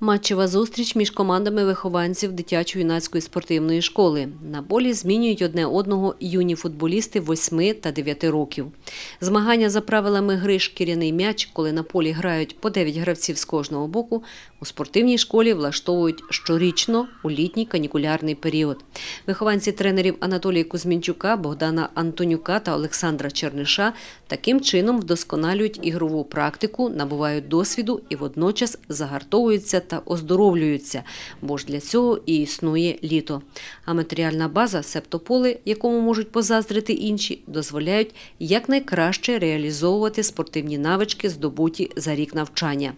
Матчева зустріч між командами вихованців дитячо-юнацької спортивної школи. На полі змінюють одне одного юні футболісти 8 та 9 років. Змагання за правилами гри шкіряний м'яч, коли на полі грають по 9 гравців з кожного боку, у спортивній школі влаштовують щорічно у літній канікулярний період. Вихованці тренерів Анатолія Кузьмінчука, Богдана Антонюка та Олександра Черниша таким чином вдосконалюють ігрову практику, набувають досвіду і водночас загартовуються та оздоровлюються, бо ж для цього і існує літо. А матеріальна база, септополи, якому можуть позаздрити інші, дозволяють якнайкраще реалізовувати спортивні навички, здобуті за рік навчання.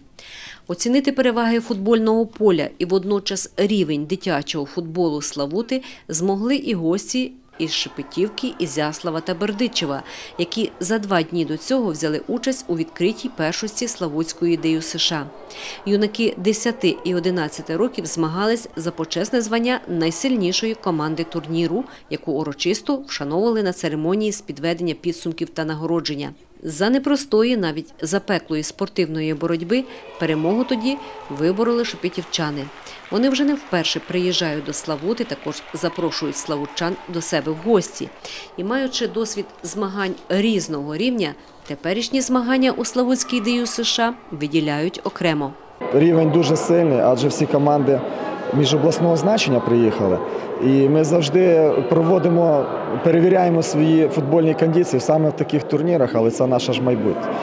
Оцінити переваги футбольного поля і водночас рівень дитячого футболу Славути змогли і гості із Шепетівки, Ізяслава та Бердичева, які за два дні до цього взяли участь у відкритій першості Славутської ідею США. Юнаки 10 і 11 років змагались за почесне звання найсильнішої команди турніру, яку урочисто вшановували на церемонії з підведення підсумків та нагородження. За непростої, навіть запеклої спортивної боротьби перемогу тоді вибороли шепетівчани. Вони вже не вперше приїжджають до Славути, також запрошують славутчан до себе в гості. І маючи досвід змагань різного рівня, теперішні змагання у Славутській ДЮ США виділяють окремо. Рівень дуже сильний, адже всі команди міжобласного значення приїхали. І ми завжди проводимо, перевіряємо свої футбольні кондиції саме в таких турнірах, але це наше ж майбутнє.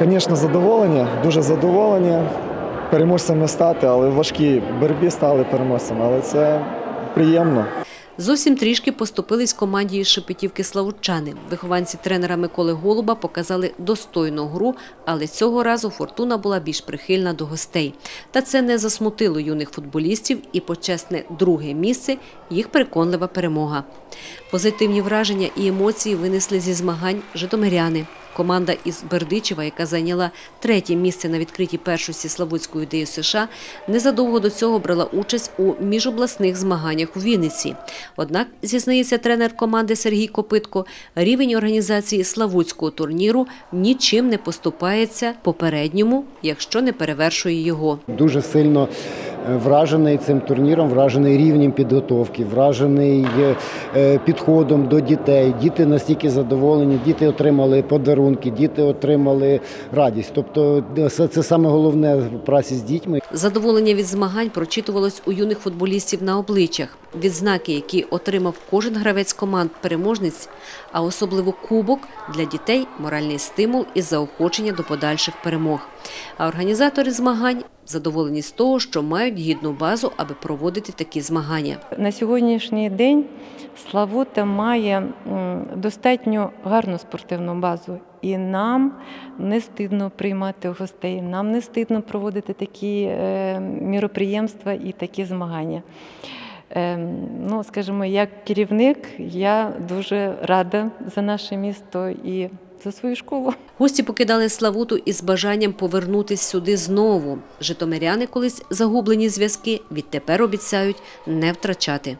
Звісно, задоволені, дуже задоволені переможцями стати, але в важкій боротьбі стали переможцями, але це приємно. Зовсім трішки поступились команді із Шепетівки Славутчани. Вихованці тренера Миколи Голуба показали достойну гру, але цього разу фортуна була більш прихильна до гостей. Та це не засмутило юних футболістів і почесне друге місце їх переконлива перемога. Позитивні враження і емоції винесли зі змагань житомиряни. Команда із Бердичева, яка зайняла третє місце на відкритій першості Славутської ідеї США, незадовго до цього брала участь у міжобласних змаганнях у Вінниці. Однак, зізнається тренер команди Сергій Копитко, рівень організації Славутського турніру нічим не поступається попередньому, якщо не перевершує його. Дуже сильно вражений цим турніром, вражений рівнем підготовки, вражений е, е, підходом до дітей. Діти настільки задоволені, діти отримали подарунки, діти отримали радість. Тобто це, це саме головне в праці з дітьми. Задоволення від змагань прочитувалось у юних футболістів на обличчях. Відзнаки, які отримав кожен гравець команд переможниць, а особливо кубок для дітей моральний стимул і заохочення до подальших перемог. А організатори змагань задоволені з того, що мають гідну базу, аби проводити такі змагання. На сьогоднішній день Славута має достатньо гарну спортивну базу, і нам не стидно приймати гостей, нам не стидно проводити такі е, міроприємства і такі змагання. Е, ну, скажімо, як керівник, я дуже рада за наше місто і за свою школу. Гості покидали Славуту із бажанням повернутись сюди знову. Житомиряни колись загублені зв'язки відтепер обіцяють не втрачати.